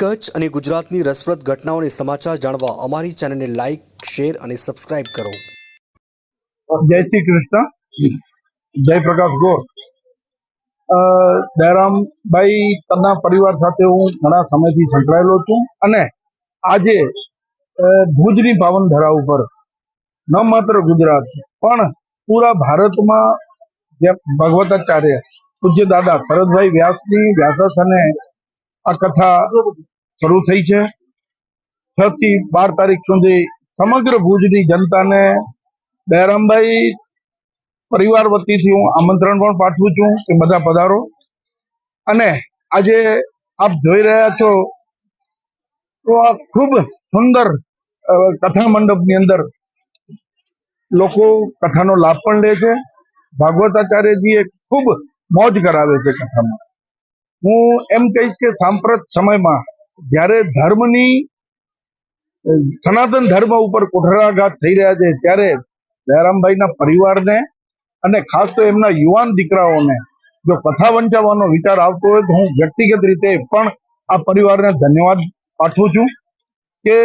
કચ્છ અને ગુજરાતની રસપ્રદ ઘટનાઓને સમાચાર જાણવા અમારી ચેનલને લાઇક શેર અને સબસ્ક્રાઇબ કરો. જય શ્રી કૃષ્ણ. જય પ્રકાશ ગોર. દયારામભાઈ તના પરિવાર સાથે હું ઘણા સમયથી સંકળાયેલો છું અને આજે ભુજની પાવન ધરા ઉપર. ન માત્ર ગુજરાત, પણ પૂરા ભારતમાં જે ભગવતાચાર્ય પૂજ્ય દાદા શરદભાઈ વ્યાસની વ્યાસાસને આ કથા શરૂ થઈ છે. છ થી બાર તારીખ સુધી સમગ્ર ભુજની જનતાને દયારામભાઈ પરિવાર વતીથી હું આમંત્રણ પણ પાઠવું છું કે બધા પધારો. અને આજે આપ જોઈ રહ્યા છો તો આ ખૂબ સુંદર કથા મંડપની અંદર લોકો કથાનો લાભ પણ લે છે. ભાગવતાચાર્યજીએ ખૂબ મોજ કરાવે છે કથામાં. હું એમ કહીશ કે સાંપ્રત સમયમાં જ્યારે ધર્મની સનાતન ધર્મ ઉપર કુઠરાઘાત થઈ રહ્યા છે, ત્યારે દયારામભાઈના પરિવારને અને ખાસ તો એમના યુવાન દીકરાઓને જો કથા વંચાવવાનો વિચાર આવતો હોય તો હું વ્યક્તિગત રીતે પણ આ પરિવારને ધન્યવાદ પાઠવું છું કે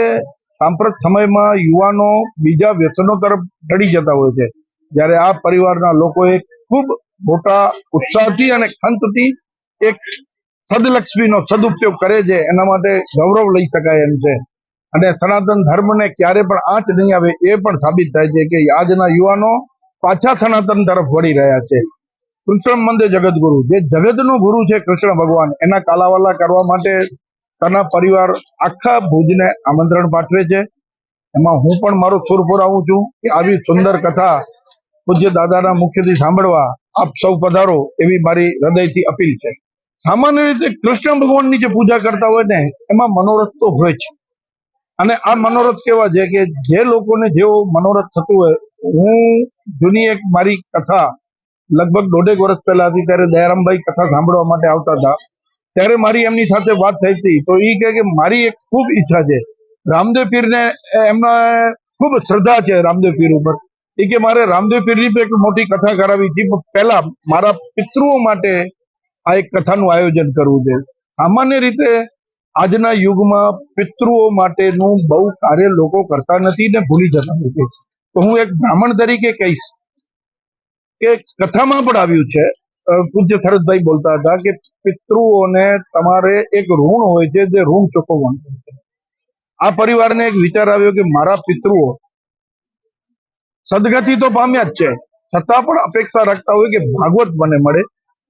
સાંપ્રત સમયમાં યુવાનો બીજા વ્યસનો તરફ ઢળી જતા હોય છે. જ્યારે આ પરિવારના લોકોએ ખૂબ મોટા ઉત્સાહથી અને ખંતથી એક સદલક્ષ્મીનો સદુપયોગ કરે છે, એના માટે ગૌરવ લઈ શકાય એમ છે. અને સનાતન ધર્મને ક્યારે પણ આંચ નહીં આવે એ પણ સાબિત થાય છે કે આજના યુવાનો પાછા સનાતન તરફ વળી રહ્યા છે. કૃષ્ણ મંદિર જગતગુરુ જે જગતનો ગુરુ છે કૃષ્ણ ભગવાન, એના કાલાવાલા કરવા માટે તના પરિવાર આખા ભુજને આમંત્રણ પાઠવે છે. એમાં હું પણ મારો સુર પુરાવું છું કે આવી સુંદર કથા પૂજ્ય દાદાના મુખ્યથી સાંભળવા આપ સૌ પધારો એવી મારી હૃદયથી અપીલ છે. સામાન્ય રીતે કૃષ્ણ ભગવાનની જે પૂજા કરતા હોય ને, એમાં મનોરથ તો હોય છે અને આ મનોરથ કેવા છે કે, જે લોકોને જેવો મનોરથ થતું હોય, હું જૂની એક મારી કથા, લગભગ દોઢેક વર્ષ પહેલા હતી, ત્યારે દયારામભાઈ કથા સાંભળવા માટે આવતા હતા. ત્યારે મારી એમની સાથે વાત થઈ હતી. તો એ કહે કે, મારી એક ખૂબ ઈચ્છા છે. રામદેવ પીરને એમના ખૂબ શ્રદ્ધા છે રામદેવ પીર ઉપર. એ કે, મારે રામદેવ પીરની પણ એક મોટી કથા કરાવી હતી. પણ પહેલા મારા પિતૃઓ માટે આ એક કથાનું આયોજન કરવું છે. સામાન્ય રીતે આજના યુગમાં પિતૃઓ માટેનું બહુ કાર્ય લોકો કરતા નથી ને ભૂલી જતા નથી. તો હું એક બ્રાહ્મણ તરીકે કહીશ કે કથામાં પણ આવ્યું છે. પૂજ્ય થરતભાઈ બોલતા હતા કે પિતૃઓને તમારે એક ઋણ હોય છે જે ઋણ ચૂકવવાનું છે. આ પરિવારને એક વિચાર આવ્યો કે મારા પિતૃઓ સદગતિ તો પામ્યા જ છે. છતાં પણ અપેક્ષા રાખતા હોય કે ભાગવત મને મળે.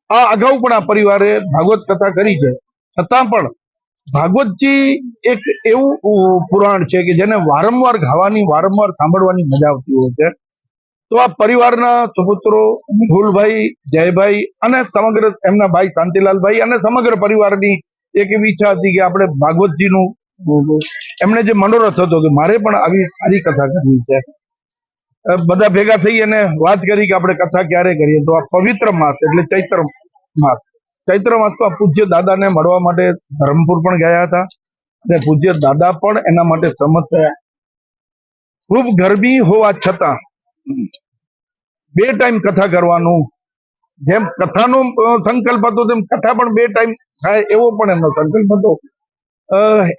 આ અગાઉ પણ આ પરિવારે ભાગવત કથા કરી છે. છતાં પણ ભાગવતજી એક એવું પુરાણ છે કે જેને વારંવાર ગાવાની વારંવાર સાંભળવાની મજા આવતી હોય છે. તો આ પરિવારના સુપુત્રો મેહુલભાઈ જયભાઈ અને સમગ્ર એમના ભાઈ શાંતિલાલભાઈ અને સમગ્ર પરિવારની એક એવી ઈચ્છા હતી કે આપણે ભાગવતજીનું અ, એમને જે મનોરથ હતો કે મારે પણ આવી સારી કથા કરવી છે. બધા ભેગા થઈ અને વાત કરી કે આપણે કથા ક્યારે કરીએ. તો આ પવિત્ર માસ એટલે ચૈત્ર માસ. ચૈત્ર માસમાં પૂજ્ય દાદાને મળવા માટે ધરમપુર પણ ગયા હતા. અને પૂજ્ય દાદા પણ એના માટે સંમત થયા. ખૂબ ગરમી હોવા છતાં બે ટાઈમ કથા કરવાનું. જેમ કથાનો સંકલ્પ હતો તેમ કથા પણ બે ટાઈમ થાય એવો પણ એમનો સંકલ્પ હતો.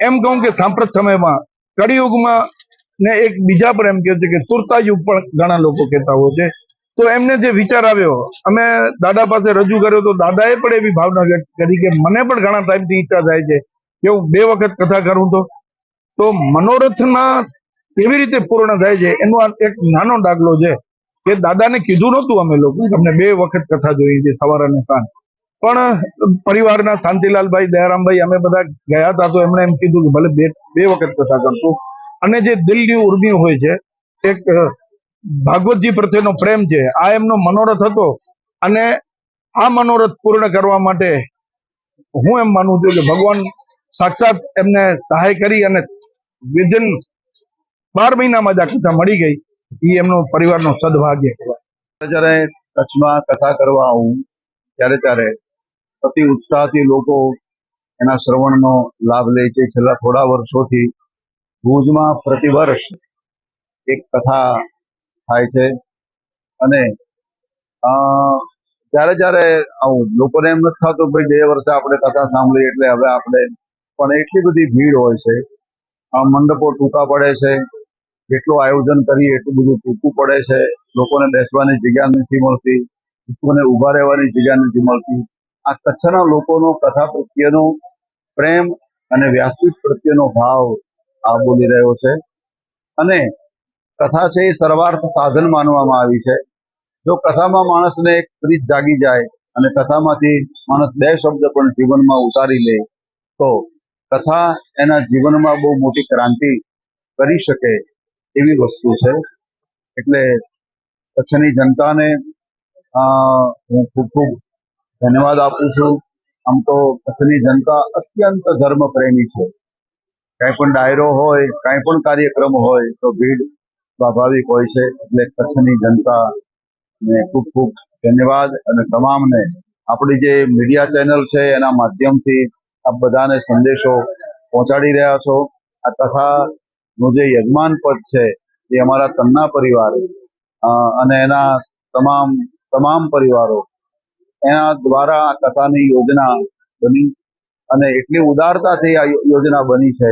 એમ કહું કે સાંપ્રત સમયમાં કળિયુગમાં ને એક બીજા પણ એમ કહે છે કે તુરતા યુગ પણ ઘણા લોકો કહેતા હોય છે. તો એમને જે વિચાર આવ્યો, અમે દાદા પાસે રજૂ કર્યો તો દાદાએ પણ એવી ભાવના વ્યક્ત કરી કે મને પણ ઘણા ટાઈમથી ઈચ્છા થાય છે કે હું બે વખત કથા કરું તો. તો મનોરથના કેવી રીતે પૂર્ણ થાય છે? એનો એક નાનો દાખલો છે કે દાદાને કીધું નહોતું અમે લોકો તમને બે વખત કથા જોઈએ છે સવાર અને સાંજ. પણ પરિવારના શાંતિલાલભાઈ, દયારામભાઈ અમે બધા ગયા હતા તો એમણે એમ કીધું કે ભલે બે બે વખત કથા કરતો અને જે દિલની ઉર્મી હોય છે, એક ભાગવતજી પ્રત્યેનો પ્રેમ છે, આ એમનો મનોરથ હતો. અને આ મનોરથ પૂર્ણ કરવા માટે હું એમ માનું છું કે ભગવાન સાક્ષાત એમને સહાય કરી અને વિધિન બાર મહિનામાં જ આ કથા મળી ગઈ. એ એમનો પરિવારનો સદભાગ્ય કહેવાય. જ્યારે કચ્છમાં કથા કરવા આવું, ત્યારે ત્યારે અતિ ઉત્સાહથી લોકો એના શ્રવણનો લાભ લે છે. છેલ્લા થોડા વર્ષોથી ભુજમાં પ્રતિવર્ષ એક કથા થાય છે. અને જ્યારે જ્યારે આવું લોકોને એમ નથી થતું ભાઈ બે વર્ષે આપણે કથા સાંભળી એટલે હવે આપણે, પણ એટલી બધી ભીડ હોય છે. આ મંડપો ટૂંકા પડે છે. જેટલું આયોજન કરીએ એટલું બધું ટૂંકું પડે છે. લોકોને બેસવાની જગ્યા નથી મળતી. લોકોને ઊભા રહેવાની જગ્યા નથી મળતી. આ કચ્છના લોકોનો કથા પ્રત્યેનો પ્રેમ અને વ્યાસપીઠ પ્રત્યેનો ભાવ બોલી રહ્યો છે. અને કથા છે એ સર્વાર્થ સાધન માનવામાં આવી છે. જો કથામાં માણસને એક પ્રીત જાગી જાય અને કથામાંથી માણસ બે શબ્દ પણ જીવનમાં ઉતારી લે, તો કથા એના જીવનમાં બહુ મોટી ક્રાંતિ કરી શકે એવી વસ્તુ છે. એટલે કચ્છની જનતાને હું ખૂબ ખૂબ ધન્યવાદ આપું છું. આમ તો કચ્છની જનતા અત્યંત ધર્મ પ્રેમી છે. કાંઈ પણ ડાયરો હોય, કાંઈ પણ કાર્યક્રમ હોય, તો ભીડ સ્વાભાવિક હોય છે. એટલે કચ્છની જનતા ને ખૂબ ખૂબ ધન્યવાદ અને તમામને આપણી જે મીડિયા ચેનલ છે, એના માધ્યમથી આપ બધાને સંદેશો પહોંચાડી રહ્યા છો. આ કથાનું જે યજમાન પદ છે, એ અમારા તન્ના પરિવાર અને એના તમામ તમામ પરિવારો, એના દ્વારા આ કથાની યોજના બની અને એટલી ઉદારતાથી આ યોજના બની છે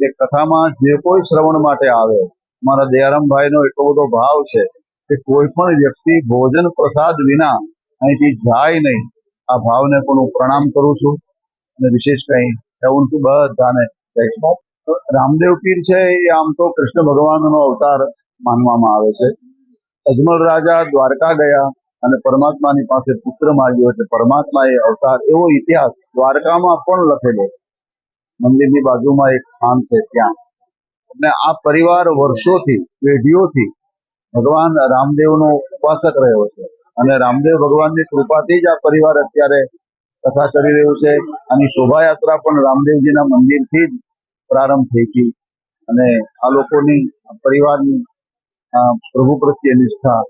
કે કથામાં જે કોઈ શ્રવણ માટે આવે, મારા દયારામભાઈનો એટલો બધો ભાવ છે કે કોઈ પણ વ્યક્તિ ભોજન પ્રસાદ વિના અહીંથી જાય નહીં. આ ભાવને પણ હું પ્રણામ કરું છું અને વિશેષ કંઈ એવું બધાને. રામદેવ પીર છે એ આમ તો કૃષ્ણ ભગવાનનો અવતાર માનવામાં આવે છે. અજમલ રાજા દ્વારકા ગયા અને પરમાત્માની પાસે પુત્ર માગ્યો એટલે પરમાત્માએ અવતાર, એવો ઇતિહાસ દ્વારકામાં પણ લખેલો છે. મંદિરની બાજુમાં એક સ્થાન છે ત્યાં. અને આ પરિવાર વર્ષોથી, પેઢીઓથી ભગવાન રામદેવનો ઉપાસક રહ્યો છે. અને રામદેવ ભગવાનની કૃપાથી જ આ પરિવાર અત્યારે કથા કરી રહ્યું છે. આની શોભાયાત્રા પણ રામદેવજીના મંદિરથી જ પ્રારંભ થઈ હતી અને આ લોકોની પરિવારની પ્રભુ પ્રત્યે નિષ્ઠા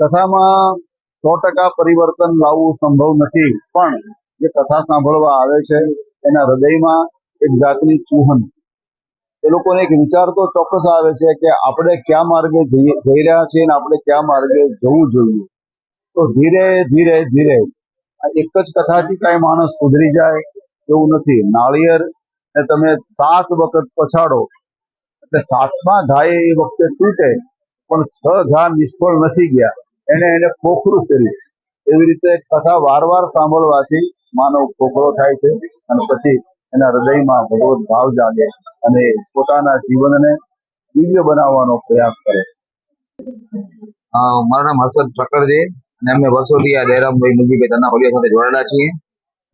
કથામાં સો ટકા પરિવર્તન લાવવું સંભવ નથી, પણ જે કથા સાંભળવા આવે છે એના હૃદયમાં એક જાતની ચૂહન. એ લોકોને એક વિચાર તો ચોક્કસ આવે છે કે આપણે કયા માર્ગે જઈ રહ્યા છીએ અને આપણે કયા માર્ગે જવું જોઈએ. તો ધીરે ધીરે ધીરે એક જ કથાથી કાંઈ માણસ સુધરી જાય એવું નથી. નાળિયેર ને તમે સાત વખત પછાડો, એટલે સાતમા ઘાએ એ વખતે તૂટે, પણ છ ઘા નિષ્ફળ નથી ગયા. એને એને ખોખરું કર્યું. એવી રીતે કથા વાર વાર સાંભળવાથી માનવ ખોખરો થાય છે અને પછી એના હૃદયમાં ભગવત ભાવ જાગે અને પોતાના જીવનને દિવ્ય બનાવવાનો પ્રયાસ કરે. મારું નામ હર્ષદ ઠક્કર અને અમે વર્ષોથી આ જયરામભાઈ મુંજીભાઈ તના પરિવાર સાથે જોડાયેલા છીએ.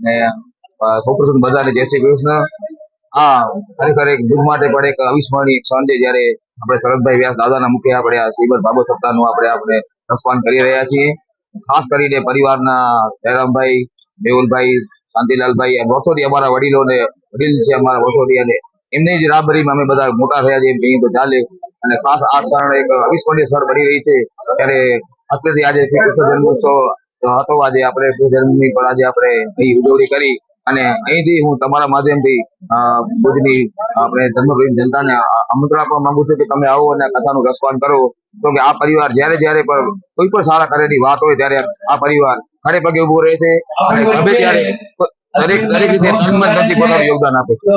ને સૌપ્રથમ બધાને જય શ્રી કૃષ્ણ. આ ખરેખર એક દુઃખ માટે પણ એક અવિસ્મરણીય ક્ષણ છે જ્યારે આપણે શરદભાઈ વ્યાસ દાદાના મુખે આપણે આ શ્રીમદ ભાગવત સપ્તાહનું આપણે આપણે રસપાન કરી રહ્યા છીએ. ખાસ કરીને પરિવારના જયરામભાઈ મેહુલભાઈ શાંતિલાલભાઈ વસોડી અમારા વડીલો ને વડીલ છે અમારા વસોડી અને એમની જ રાબરીમાં અમે બધા મોટા થયા છે, એમ કહીએ તો ચાલે. અને ખાસ આ ક્ષણ એક અવિસ્મરણીય સ્થળ બની રહી છે. ત્યારે અત્યારથી આજે શ્રી કૃષ્ણ જન્મોત્સવ હતો. આજે આપણે જન્મની પણ આજે આપણે અહીં ઉજવણી કરી. અને અહીંથી હું તમારા માધ્યમથી ભુજની આપણે ધર્મપ્રેમ જનતાને આમંત્રણ આપવા માંગુ છું કે તમે આવો અને કથાનું રસપાન કરો. તો કે આ પરિવાર જ્યારે જ્યારે પણ કોઈ પણ સારા કાર્યની વાત હોય ત્યારે આ પરિવાર ખડે પગે ઊભો રહે છે. અને ગમે ત્યારે દરેક દરેક રીતે તન મન યોગદાન આપે. છે